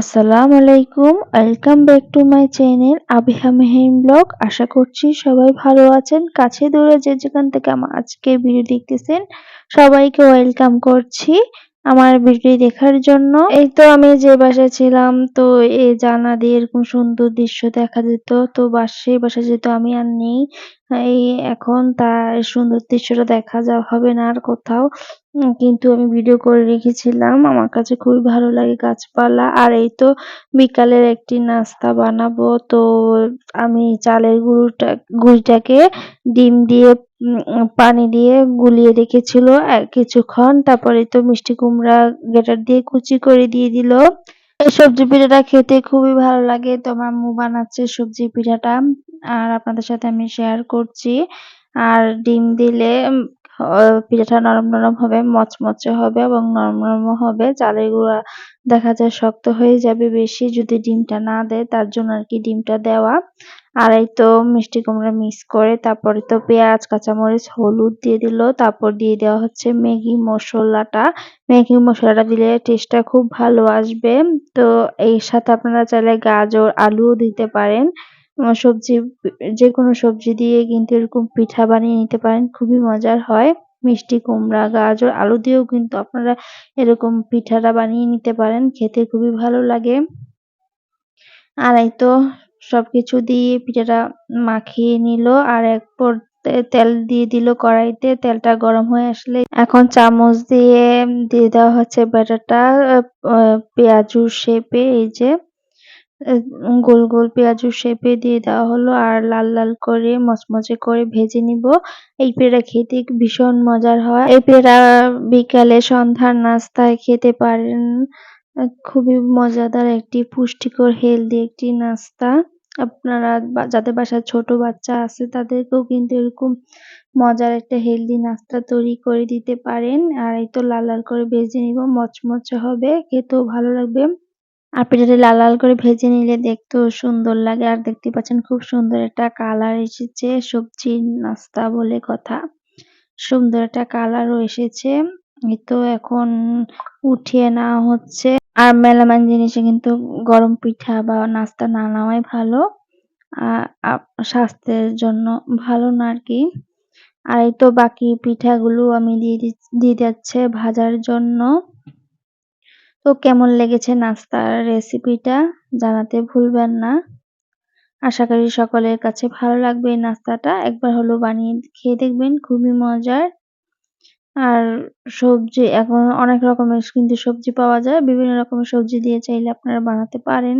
আসসালামু আলাইকুম, welcome back to my channel Abiha Mehin vlog. আশা করছি সবাই ভালো আছেন, কাছে দূরে যে যেখান থেকে আমার আজকে ভিডিও দেখতেছেন, সবাইকে ওয়েলকাম করছি। আমার ভিডিও দেখার জন্য। এই তো আমি যে বাসায় ছিলাম, তো এই জানা দিয়ে এরকম সুন্দর দৃশ্য দেখা যেত। তো বাসে বাসা যেত আমি আর নেই, এই এখন তার সুন্দর দৃশ্যটা দেখা যাওয়া হবে না আর কোথাও। কিন্তু আমি ভিডিও করে রেখেছিলাম। আমার কাছে খুবই ভালো লাগে গাছপালা। আর এই তো বিকালের একটি নাস্তা বানাবো। তো আমি চালের গুঁড়োটা, গুঁড়িটাকে ডিম দিয়ে পানি দিয়ে গুলিয়ে রেখেছিল, আর কিছুক্ষণ তারপরে তো মিষ্টি কুমড়া গেটার দিয়ে কুচি করে দিয়ে দিল। এই সবজি পিঠাটা খেতে খুবই ভালো লাগে, তো মাম্মু বানাচ্ছে সবজি পিঠাটা, আর আপনাদের সাথে আমি শেয়ার করছি। আর ডিম দিলে পিঠাটা নরম নরম হবে, মচমচে হবে এবং নরম নরম হবে। চালের গুঁড়া দেখা যায় শক্ত হয়ে যাবে বেশি, যদি ডিমটা না দেয় তার জন্য আর কি ডিমটা দেওয়া। আর এই তো মিষ্টি কুমড়া মিক্স করে, তারপরে তো পেঁয়াজ, কাঁচামরিচ, হলুদ দিয়ে দিল, তারপর দিয়ে দেওয়া হচ্ছে ম্যাগি মশলাটা। ম্যাগি মশলাটা দিলে টেস্টটা খুব ভালো আসবে। তো এর সাথে আপনারা চাইলে গাজর, আলুও দিতে পারেন। সবজি যে কোনো সবজি দিয়ে কিন্তু এরকম পিঠা বানিয়ে নিতে পারেন। খুবই মজার হয়। মিষ্টি, কুমড়া, গাজর, আলু দিয়েও কিন্তু আপনারা এরকম পিঠাটা বানিয়ে নিতে পারেন। খেতে খুবই ভালো লাগে। আর এই তো সবকিছু দিয়ে পিঠাটা মাখিয়ে নিল আর এরপর তেল দিয়ে দিল কড়াইতে। তেলটা গরম হয়ে আসলে এখন চামচ দিয়ে দিয়ে দেওয়া হচ্ছে ব্যাটারটা পেঁয়াজুর শেপে এই যে। গোল গোল পেঁয়াজুর শেপে দিয়ে দেওয়া হলো আর লাল লাল করে, মচমচে করে ভেজে নিব। এই পেড়া খেতে ভীষণ মজার হয়। এই পেড়া বিকালে সন্ধ্যার নাস্তায় খেতে পারেন। খুবই মজাদার একটি পুষ্টিকর হেলদি একটি নাস্তা। আপনারা যাদের বাসায় ছোট বাচ্চা আছে, তাদেরকেও কিন্তু এরকম মজার একটা হেলদি নাস্তা তৈরি করে দিতে পারেন। আর এই তো লাল লাল করে ভেজে নিব, মচমচে হবে, খেতেও ভালো লাগবে। আর পিঠাটা লাল লাল করে ভেজে নিলে দেখতেও সুন্দর লাগে। আর দেখতে পাচ্ছেন খুব সুন্দর একটা কালার এসেছে সবজির নাস্তা বলে কথা। সুন্দর একটা কালারও এসেছে। এই তো এখন উঠিয়ে নেওয়া হচ্ছে। আর মেলামান জিনিসে কিন্তু গরম পিঠা বা নাস্তা না নেওয়াই ভালো। স্বাস্থ্যের জন্য ভালো না আর কি। আর এই তো বাকি পিঠাগুলো আমি দিয়ে দিয়ে যাচ্ছে ভাজার জন্য। তো কেমন লেগেছে নাস্তার রেসিপিটা জানাতে ভুলবেন না। আশা করি সকলের কাছে ভালো লাগবে এই নাস্তাটা। একবার হলো বানিয়ে খেয়ে দেখবেন, খুবই মজার। আর সবজি, এখন অনেক রকমের কিন্তু সবজি পাওয়া যায়। বিভিন্ন রকমের সবজি দিয়ে চাইলে আপনারা বানাতে পারেন।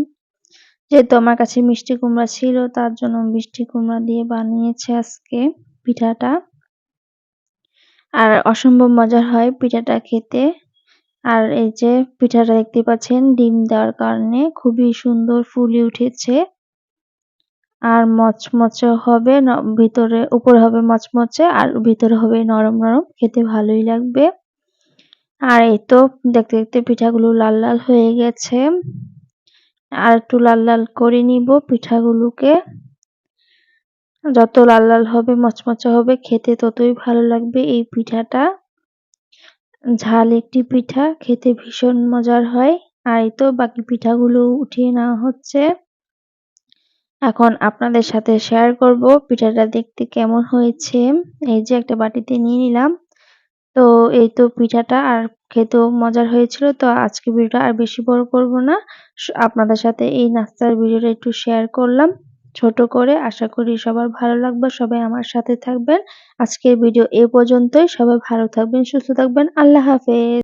যেহেতু আমার কাছে মিষ্টি কুমড়া ছিল, তার জন্য মিষ্টি কুমড়া দিয়ে বানিয়েছে আজকে পিঠাটা। আর অসম্ভব মজার হয় পিঠাটা খেতে। আর এই যে পিঠাটা দেখতে পাচ্ছেন, ডিম দেওয়ার কারণে খুবই সুন্দর ফুলে উঠেছে। আর মচমচে হবে ভিতরে উপরে হবে মচমচে আর ভিতরে হবে নরম নরম, খেতে ভালোই লাগবে। আর এই তো দেখতে দেখতে পিঠাগুলো লাল লাল হয়ে গেছে। আর একটু লাল লাল করে নিব পিঠাগুলোকে। যত লাল লাল হবে, মচমচে হবে, খেতে ততই ভালো লাগবে এই পিঠাটা। ঝাল একটি পিঠা, খেতে ভীষণ মজার হয়। আর এই তো বাকি পিঠাগুলো উঠিয়ে নেওয়া হচ্ছে। এখন আপনাদের সাথে শেয়ার করব পিঠাটা দেখতে কেমন হয়েছে। এই যে একটা বাটিতে নিয়ে নিলাম। তো এই তো পিঠাটা আর খেতেও মজার হয়েছিল। তো আজকে ভিডিওটা আর বেশি বড় করব না। আপনাদের সাথে এই নাস্তার ভিডিওটা একটু শেয়ার করলাম। ছোট করে আশা করি সবার ভালো লাগবে। সবাই আমার সাথে থাকবেন। আজকের ভিডিও এ পর্যন্তই। সবাই ভালো থাকবেন, সুস্থ থাকবেন। আল্লাহ হাফেজ।